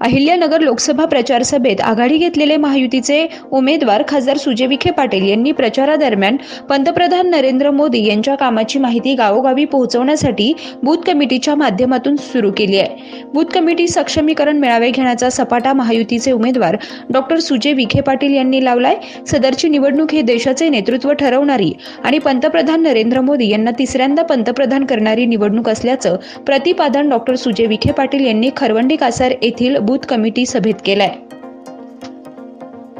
अहिल्यानगर लोकसभा प्रचार सभेत आघाडी घेतलेले महायुतीचे उमेदवार खासदार सुजय विखे पाटील यांनी प्रचारादरम्यान पंतप्रधान नरेंद्र मोदी यांच्या कामाची माहिती गावोगावी पोहोचवण्यासाठी बूथ कमिटीच्या माध्यमातून सुरू केली आहे. बूथ कमिटी सक्षमीकरण मेळावे घेण्याचा सपाटा महायुतीचे उमेदवार डॉक्टर सुजय विखे पाटील यांनी लावलाय. सदरची निवडणूक हे देशाचे नेतृत्व ठरवणारी आणि पंतप्रधान नरेंद्र मोदी यांना तिसऱ्यांदा पंतप्रधान करणारी निवडणूक असल्याचं प्रतिपादन डॉक्टर सुजय विखे पाटील यांनी खरवंडी कासार येथील बूथ कमिटी सभेत केलाय.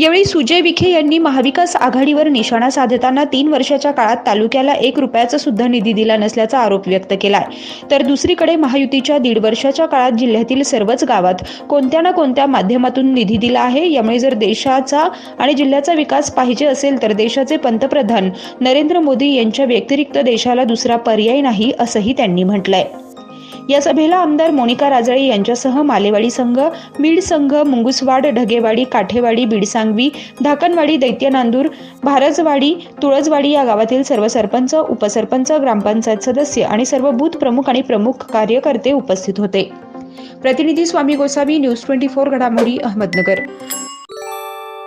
यावेळी सुजय विखे यांनी महाविकास आघाडीवर निशाणा साधताना तीन वर्षाच्या काळात तालुक्याला एक रुपयाचा सुद्धा निधी दिला नसल्याचा आरोप व्यक्त केलाय. तर दुसरीकडे महायुतीच्या दीड वर्षाच्या काळात जिल्ह्यातील सर्वच गावात कोणत्या ना कोणत्या माध्यमातून निधी दिला आहे यामुळे जर देशाचा आणि जिल्ह्याचा विकास पाहिजे असेल तर देशाचे पंतप्रधान नरेंद्र मोदी यांच्या व्यतिरिक्त देशाला दुसरा पर्याय नाही असंही त्यांनी म्हटलंय. या सभेला आमदार मोनिका राजळे यांच्यासह मालेवाडी संघ बीड संघ मुंगुसवाड ढगेवाडी काठेवाडी बीडसांगवी धाकणवाडी दैत्यनांदूर भारजवाडी तुळजवाडी या गावातील सर्व सरपंच उपसरपंच ग्रामपंचायत सदस्य आणि सर्व बूथ प्रमुख आणि प्रमुख कार्यकर्ते उपस्थित होते. प्रतिनिधी Swami Gosavi news twenty four घडामोडी अहमदनगर.